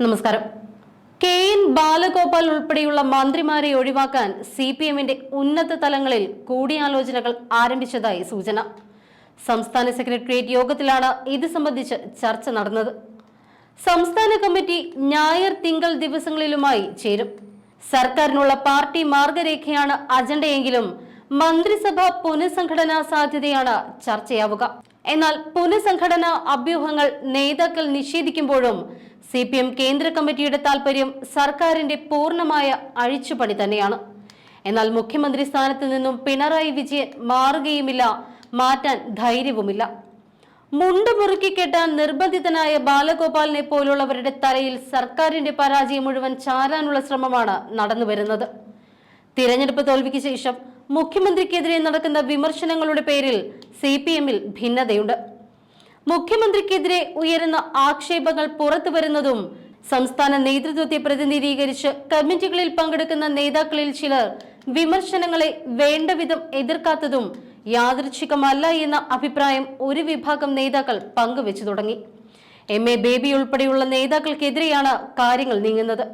നമസ്കാരം. K N Balagopal ഉൾപ്പെടെയുള്ള മന്ത്രിമാരെ ഒഴിവാക്കാൻ സി പി എമ്മിന്റെ ഉന്നത തലങ്ങളിൽ കൂടിയാലോചനകൾ ആരംഭിച്ചതായി സൂചന. സംസ്ഥാന സെക്രട്ടേറിയറ്റ് യോഗത്തിലാണ് ഇത് സംബന്ധിച്ച് ചർച്ച നടന്നത്. സംസ്ഥാന കമ്മിറ്റി ഞായർ തിങ്കൾ ദിവസങ്ങളിലുമായി ചേരും. സർക്കാരിനുള്ള പാർട്ടി മാർഗരേഖയാണ് അജണ്ടയെങ്കിലും മന്ത്രിസഭ പുനഃസംഘടനാ സാധ്യതയാണ് ചർച്ചയാവുക. എന്നാൽ പുനഃസംഘടനാ അഭ്യൂഹങ്ങൾ നേതാക്കൾ നിഷേധിക്കുമ്പോഴും സി പി എം കേന്ദ്ര കമ്മിറ്റിയുടെ താൽപര്യം സർക്കാരിന്റെ പൂർണമായ അഴിച്ചുപണി തന്നെയാണ്. എന്നാൽ മുഖ്യമന്ത്രി സ്ഥാനത്ത് നിന്നും പിണറായി വിജയൻ മാറുകയുമില്ല മാറ്റാൻ ധൈര്യവുമില്ല. മുണ്ട് മുറുക്കി കെട്ടാൻ നിർബന്ധിതനായ ബാലഗോപാലിനെ പോലുള്ളവരുടെ തലയിൽ സർക്കാരിന്റെ പരാജയം മുഴുവൻ ചാരാനുള്ള ശ്രമമാണ് നടന്നുവരുന്നത്. തിരഞ്ഞെടുപ്പ് തോൽവിക്ക് ശേഷം മുഖ്യമന്ത്രിക്കെതിരെ നടക്കുന്ന വിമർശനങ്ങളുടെ പേരിൽ സി പി എമ്മിൽ ഭിന്നതയുണ്ട്. മുഖ്യമന്ത്രിക്കെതിരെ ഉയരുന്ന ആക്ഷേപങ്ങൾ പുറത്തു വരുന്നതും സംസ്ഥാന നേതൃത്വത്തെ പ്രതിനിധീകരിച്ച് കമ്മിറ്റികളിൽ പങ്കെടുക്കുന്ന നേതാക്കളിൽ ചിലർ വിമർശനങ്ങളെ വേണ്ടവിധം എതിർക്കാത്തതും യാദൃച്ഛികമല്ല എന്ന അഭിപ്രായം ഒരു വിഭാഗം നേതാക്കൾ പങ്കുവച്ചു തുടങ്ങി. എം. എ. ബേബി ഉൾപ്പെടെയുള്ള നേതാക്കൾക്കെതിരെയാണ് കാര്യങ്ങൾ നീങ്ങുന്നത്.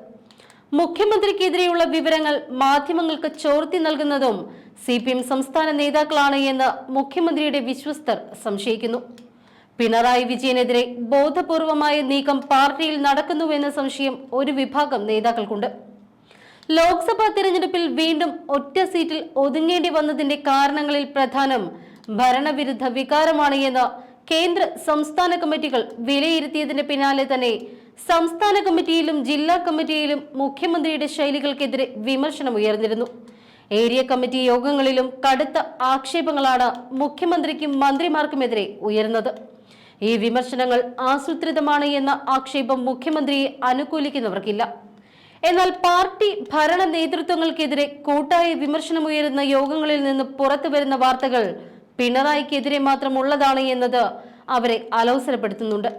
മുഖ്യമന്ത്രിക്കെതിരെയുള്ള വിവരങ്ങൾ മാധ്യമങ്ങൾക്ക് ചോർത്തി നൽകുന്നതും സി പി എം സംസ്ഥാന നേതാക്കളാണ് എന്ന് മുഖ്യമന്ത്രിയുടെ വിശ്വസ്തർ സംശയിക്കുന്നു. പിണറായി വിജയനെതിരെ ബോധപൂർവമായ നീക്കം പാർട്ടിയിൽ നടക്കുന്നുവെന്ന സംശയം ഒരു വിഭാഗം നേതാക്കൾക്കുണ്ട്. ലോക്സഭാ തിരഞ്ഞെടുപ്പിൽ വീണ്ടും ഒറ്റ സീറ്റിൽ ഒതുങ്ങേണ്ടി വന്നതിന്റെ കാരണങ്ങളിൽ പ്രധാനം ഭരണവിരുദ്ധ വികാരമാണ് എന്ന് കേന്ദ്ര സംസ്ഥാന കമ്മിറ്റികൾ വിലയിരുത്തിയതിന് പിന്നാലെ തന്നെ സംസ്ഥാന കമ്മിറ്റിയിലും ജില്ലാ കമ്മിറ്റിയിലും മുഖ്യമന്ത്രിയുടെ ശൈലികൾക്കെതിരെ വിമർശനം ഉയർന്നിരുന്നു. ഏരിയ കമ്മിറ്റി യോഗങ്ങളിലും കടുത്ത ആക്ഷേപങ്ങളാണ് മുഖ്യമന്ത്രിക്കും മന്ത്രിമാർക്കുമെതിരെ ഉയർന്നത്. ഈ വിമർശനങ്ങൾ ആസൂത്രിതമാണ് എന്ന ആക്ഷേപം മുഖ്യമന്ത്രിയെ അനുകൂലിക്കുന്നവർക്കില്ല. എന്നാൽ പാർട്ടി ഭരണ നേതൃത്വങ്ങൾക്കെതിരെ കൂട്ടായ വിമർശനമുയരുന്ന യോഗങ്ങളിൽ നിന്ന് പുറത്തു വരുന്ന വാർത്തകൾ പിണറായിക്കെതിരെ മാത്രമുള്ളതാണ് എന്നത് അവരെ അലോസരപ്പെടുത്തുന്നുണ്ട്.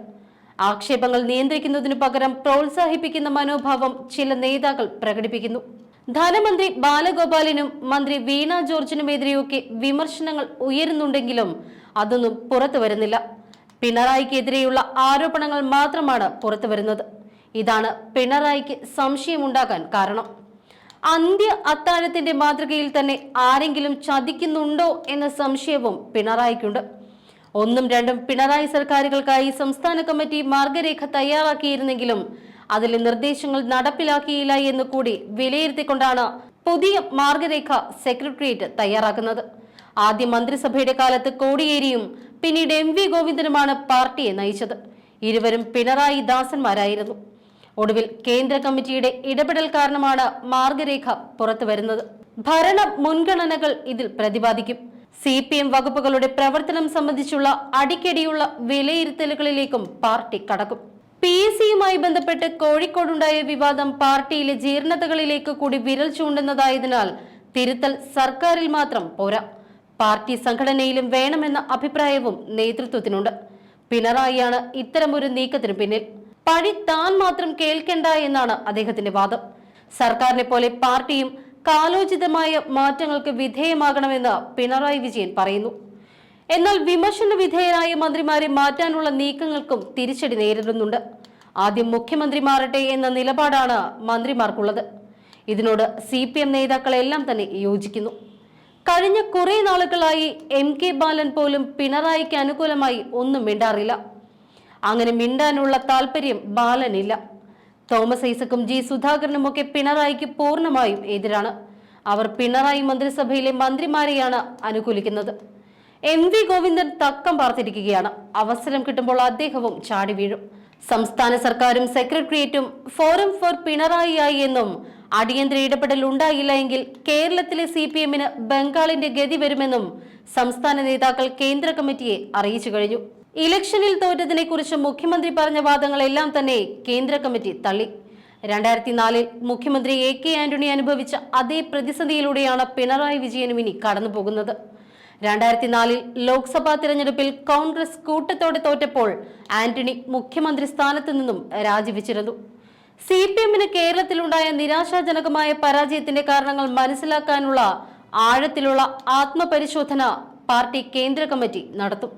ആക്ഷേപങ്ങൾ നിയന്ത്രിക്കുന്നതിനു പകരം പ്രോത്സാഹിപ്പിക്കുന്ന മനോഭാവം ചില നേതാക്കൾ പ്രകടിപ്പിക്കുന്നു. ധനമന്ത്രി ബാലഗോപാലിനും മന്ത്രി വീണ ജോർജിനുമെതിരെയൊക്കെ വിമർശനങ്ങൾ ഉയരുന്നുണ്ടെങ്കിലും അതൊന്നും പുറത്തു വരുന്നില്ല. പിണറായിക്കെതിരെയുള്ള ആരോപണങ്ങൾ മാത്രമാണ് പുറത്തു വരുന്നത്. ഇതാണ് പിണറായിക്ക് സംശയമുണ്ടാകാൻ കാരണം. അന്ത്യ അത്താഴത്തിന്റെ മാതൃകയിൽ തന്നെ ആരെങ്കിലും ചതിക്കുന്നുണ്ടോ എന്ന സംശയവും പിണറായിക്കുണ്ട്. ഒന്നും രണ്ടും പിണറായി സർക്കാരുകൾക്കായി സംസ്ഥാന കമ്മിറ്റി മാർഗരേഖ തയ്യാറാക്കിയിരുന്നെങ്കിലും അതിലെ നിർദ്ദേശങ്ങൾ നടപ്പിലാക്കിയില്ല എന്ന് കൂടി വിലയിരുത്തിക്കൊണ്ടാണ് പുതിയ മാർഗരേഖ സെക്രട്ടേറിയറ്റ് തയ്യാറാക്കുന്നത്. ആദ്യ മന്ത്രിസഭയുടെ കാലത്ത് കോടിയേരിയും പിന്നീട് എം വി ഗോവിന്ദനുമാണ് പാർട്ടിയെ നയിച്ചത്. ഇരുവരും പിണറായി ദാസന്മാരായിരുന്നു. ഒടുവിൽ കേന്ദ്ര കമ്മിറ്റിയുടെ ഇടപെടൽ കാരണമാണ് മാർഗരേഖ പുറത്തുവരുന്നത്. ഭരണ മുൻഗണനകൾ ഇതിൽ പ്രതിപാദിക്കും. സി പി എം വകുപ്പുകളുടെ പ്രവർത്തനം സംബന്ധിച്ചുള്ള അടിക്കടിയുള്ള വിലയിരുത്തലുകളിലേക്കും പാർട്ടി കടക്കും. പി എസ് സിയുമായി ബന്ധപ്പെട്ട് കോഴിക്കോടുണ്ടായ വിവാദം പാർട്ടിയിലെ ജീർണതകളിലേക്ക് കൂടി വിരൽ ചൂണ്ടുന്നതായതിനാൽ തിരുത്തൽ സർക്കാരിൽ മാത്രം പോരാ. പാർട്ടി സംഘടനയിലും വേണമെന്ന അഭിപ്രായവും നേതൃത്വത്തിനുണ്ട്. പിണറായിയാണ് ഇത്തരമൊരു നീക്കത്തിന് പിന്നിൽ. പഴി താൻ മാത്രം കേൾക്കേണ്ട എന്നാണ് അദ്ദേഹത്തിന്റെ വാദം. സർക്കാരിനെ പോലെ പാർട്ടിയും കാലോചിതമായ മാറ്റങ്ങൾക്ക് വിധേയമാകണമെന്ന് പിണറായി വിജയൻ പറയുന്നു. എന്നാൽ വിമർശന വിധേയരായ മന്ത്രിമാരെ മാറ്റാനുള്ള നീക്കങ്ങൾക്കും തിരിച്ചടി നേരിടുന്നുണ്ട്. ആദ്യം മുഖ്യമന്ത്രി മാറട്ടെ എന്ന നിലപാടാണ് മന്ത്രിമാർക്കുള്ളത്. ഇതിനോട് സി പി എം നേതാക്കളെല്ലാം തന്നെ യോജിക്കുന്നു. കഴിഞ്ഞ കുറെ നാളുകളായി എം കെ ബാലൻ പോലും പിണറായിക്ക് അനുകൂലമായി ഒന്നും മിണ്ടാറില്ല. അങ്ങനെ മിണ്ടാനുള്ള താല്പര്യം ബാലനില്ല. തോമസ് ഐസക്കും ജി സുധാകരനും ഒക്കെ പിണറായിക്ക് പൂർണമായും എതിരാണ്. അവർ പിണറായി മന്ത്രിസഭയിലെ മന്ത്രിമാരെയാണ് അനുകൂലിക്കുന്നത്. എം വി ഗോവിന്ദൻ തക്കം പാർത്തിരിക്കുകയാണ്. അവസരം കിട്ടുമ്പോൾ അദ്ദേഹവും ചാടി വീഴും. സംസ്ഥാന സർക്കാരും സെക്രട്ടേറിയറ്റും ഫോറം ഫോർ പിണറായിയായി എന്നും അടിയന്തര ഇടപെടൽ ഉണ്ടായില്ല എങ്കിൽ കേരളത്തിലെ സി പി എമ്മിന് ബംഗാളിന്റെ ഗതി വരുമെന്നും സംസ്ഥാന നേതാക്കൾ കേന്ദ്ര കമ്മിറ്റിയെ അറിയിച്ചു കഴിഞ്ഞു. ഇലക്ഷനിൽ തോറ്റതിനെ കുറിച്ച് മുഖ്യമന്ത്രി പറഞ്ഞ വാദങ്ങളെല്ലാം തന്നെ കേന്ദ്ര കമ്മിറ്റി തള്ളി. രണ്ടായിരത്തി നാലിൽ മുഖ്യമന്ത്രി എ കെ ആന്റണി അനുഭവിച്ച അതേ പ്രതിസന്ധിയിലൂടെയാണ് പിണറായി വിജയനും ഇനി കടന്നു പോകുന്നത് രണ്ടായിരത്തി നാലിൽ ലോക്സഭാ തിരഞ്ഞെടുപ്പിൽ കോൺഗ്രസ് കൂട്ടത്തോടെ തോറ്റപ്പോൾ ആന്റണി മുഖ്യമന്ത്രി സ്ഥാനത്ത് നിന്നും രാജിവെച്ചിരുന്നു. സി പി എമ്മിന് കേരളത്തിലുണ്ടായ നിരാശാജനകമായ പരാജയത്തിന്റെ കാരണങ്ങൾ മനസ്സിലാക്കാനുള്ള ആഴത്തിലുള്ള ആത്മപരിശോധന പാർട്ടി കേന്ദ്ര കമ്മിറ്റി നടത്തും.